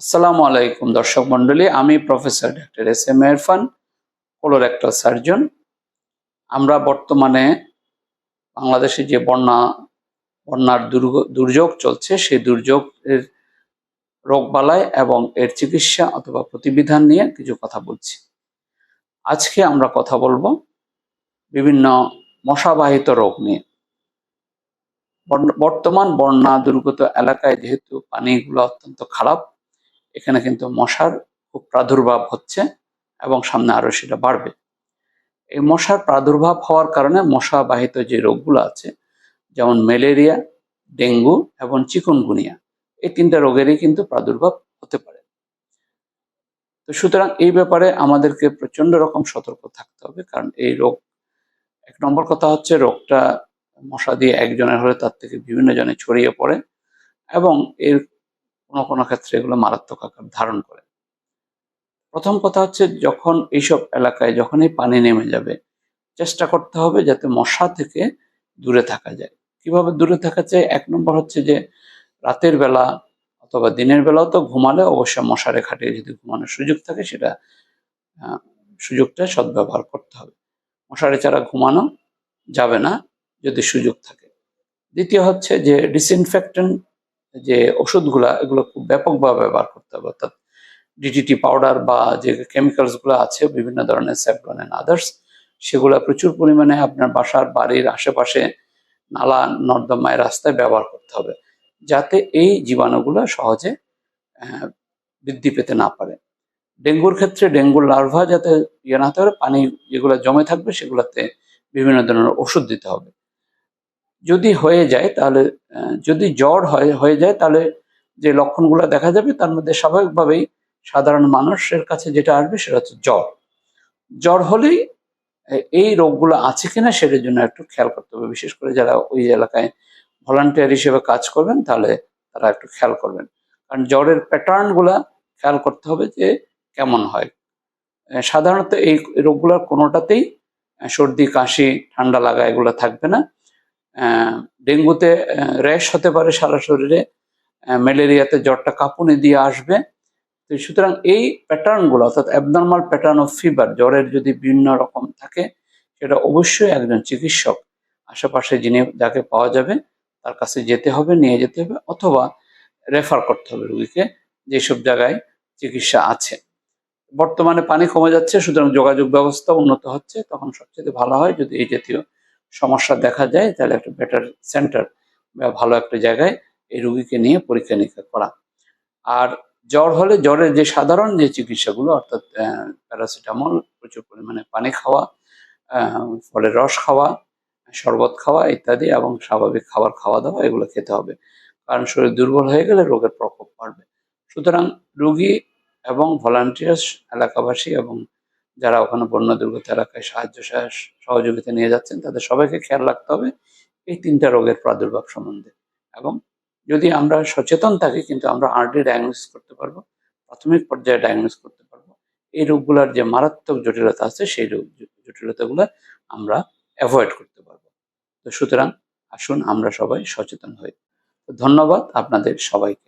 আসসালামু আলাইকুম, দর্শক মন্ডলী আমি professor doctor S M Irfan colorectal surgeon আমরা বর্তমানে বাংলাদেশে যে বন্যা, বন্যার দুর্গ- দুর্যোগ চলছে, সেই দুর্যোগের রোগবালাই এবং এর চিকিৎসা অথবা প্রতিবিধান নিয়ে কিছু কথা বলছি। আজকে আমরা কথা বলব বিভিন্ন মশাবাহিত রোগ নিয়ে। বর্তমান বন্যা দুর্গত এলাকায় যেহেতু পানিগুলো অত্যন্ত খারাপ এখানে কিন্তু মশার খুব প্রাদুর্ভাব হচ্ছে এবং সামনে আরও সেটা বাড়বে। এই মশার প্রাদুর্ভাব হওয়ার কারণে মশা বাহিত যে রোগগুলো আছে, যেমন ম্যালেরিয়া, ডেঙ্গু এবং চিকুনগুনিয়া, এই তিনটা রোগেরই কিন্তু প্রাদুর্ভাব হতে পারে। তো সুতরাং এই ব্যাপারে আমাদেরকে প্রচণ্ড রকম সতর্ক থাকতে হবে, কারণ এই রোগ, এক নম্বর কথা হচ্ছে রোগটা মশা দিয়ে একজনের হলে তার থেকে বিভিন্ন জনে ছড়িয়ে পড়ে এবং এর কোনো কোনো ক্ষেত্রে এগুলো মারাত্মক আকার ধারণ করে। প্রথম কথা হচ্ছে যখন এইসব এলাকায় যখনই পানি নেমে যাবে, চেষ্টা করতে হবে যাতে মশা থেকে দূরে থাকা যায়। কীভাবে দূরে থাকা যায়? এক নম্বর হচ্ছে যে রাতের বেলা অথবা দিনের বেলাও তো ঘুমালে অবশ্যই মশারে খাটিয়ে যদি ঘুমানোর সুযোগ থাকে সেটা সুযোগটা সদ্ব্যবহার করতে হবে। মশারি ছাড়া ঘুমানো যাবে না যদি সুযোগ থাকে। দ্বিতীয় হচ্ছে যে ডিসইনফেক্টেন্ট যে ওষুধগুলা, এগুলো খুব ব্যাপকভাবে ব্যবহার করতে হবে। অর্থাৎ ডিটিটি পাউডার বা যে কেমিক্যালসগুলো আছে, বিভিন্ন ধরনের স্যাফরন অ্যান্ড আদার্স সেগুলো প্রচুর পরিমাণে আপনার বাসার বাড়ির আশেপাশে নালা, নর্দমায় রাস্তায় ব্যবহার করতে হবে, যাতে এই জীবাণুগুলো সহজে বৃদ্ধি পেতে না পারে। ডেঙ্গুর ক্ষেত্রে ডেঙ্গুর লার্ভা যাতে ইয়ে না হতে পারে পানি যেগুলো জমে থাকবে, সেগুলোতে বিভিন্ন ধরনের ওষুধ দিতে হবে। যদি হয়ে যায় তাহলে যদি জ্বর হয়, হয়ে যায় তাহলে যে লক্ষণগুলো দেখা যাবে তার মধ্যে স্বাভাবিকভাবেই সাধারণ মানুষের কাছে যেটা আসবে সেটা হচ্ছে জ্বর। জ্বর হলেই এই রোগগুলো আছে কিনা সেটার জন্য একটু খেয়াল করতে হবে। বিশেষ করে যারা ওই এলাকায় ভলান্টিয়ার হিসেবে কাজ করবেন তাহলে তারা একটু খেয়াল করবেন। কারণ জ্বরের প্যাটার্নগুলা খেয়াল করতে হবে যে কেমন হয়। সাধারণত এই রোগগুলোর কোনোটাতেই সর্দি, কাশি, ঠান্ডা লাগা এগুলো থাকবে না। ডেঙ্গুতে র্যাশ হতে পারে সারা শরীরে ম্যালেরিয়াতে জ্বরটা কাঁপুনি দিয়ে আসবে। তো সুতরাং এই প্যাটার্নগুলো, অর্থাৎ অ্যাবনর্মাল প্যাটার্ন অফ ফিভার জ্বরের যদি বিভিন্ন রকম থাকে, সেটা অবশ্যই একজন চিকিৎসক আশেপাশে যিনি যাকে পাওয়া যাবে, তার কাছে যেতে হবে, নিয়ে যেতে হবে, অথবা রেফার করতে হবে রুগীকে যেসব জায়গায় চিকিৎসা আছে। বর্তমানে পানি কমে যাচ্ছে, সুতরাং যোগাযোগ ব্যবস্থা উন্নত হচ্ছে, তখন সবচেয়ে ভালো হয় যদি এই জাতীয় সমস্যা দেখা যায়, তাহলে একটা বেটার সেন্টার বা ভালো একটা জায়গায় এই রুগীকে নিয়ে পরীক্ষা নিরীক্ষা করা। আর জ্বর হলে জ্বরের যে সাধারণ যে চিকিৎসাগুলো, অর্থাৎ প্যারাসিটামল প্রচুর পরিমাণে পানি খাওয়া ফলের রস খাওয়া, শরবত খাওয়া ইত্যাদি এবং স্বাভাবিক খাবার খাওয়া দাওয়া এগুলো খেতে হবে। কারণ শরীর দুর্বল হয়ে গেলে রোগের প্রকোপ বাড়বে। সুতরাং রুগী এবং ভলান্টিয়ার্স এলাকাবাসী এবং যারা ওখানে বন্য দুর্গত এলাকায় সাহায্য সহ- সহযোগিতা নিয়ে যাচ্ছেন, তাদের সবাইকে খেয়াল রাখতে হবে এই তিনটা রোগের প্রাদুর্ভাব সম্বন্ধে। এবং যদি আমরা সচেতন থাকি, কিন্তু আমরা আর্লি ডায়াগনোসিস করতে পারব, প্রাথমিক পর্যায়ে ডায়াগনোস করতে পারব, এই রোগগুলোর যে মারাত্মক জটিলতা আছে, সেই রোগ জটিলতাগুলো আমরা অ্যাভয়েড করতে পারব। তো সুতরাং আসুন আমরা সবাই সচেতন হই। ধন্যবাদ আপনাদের সবাইকে।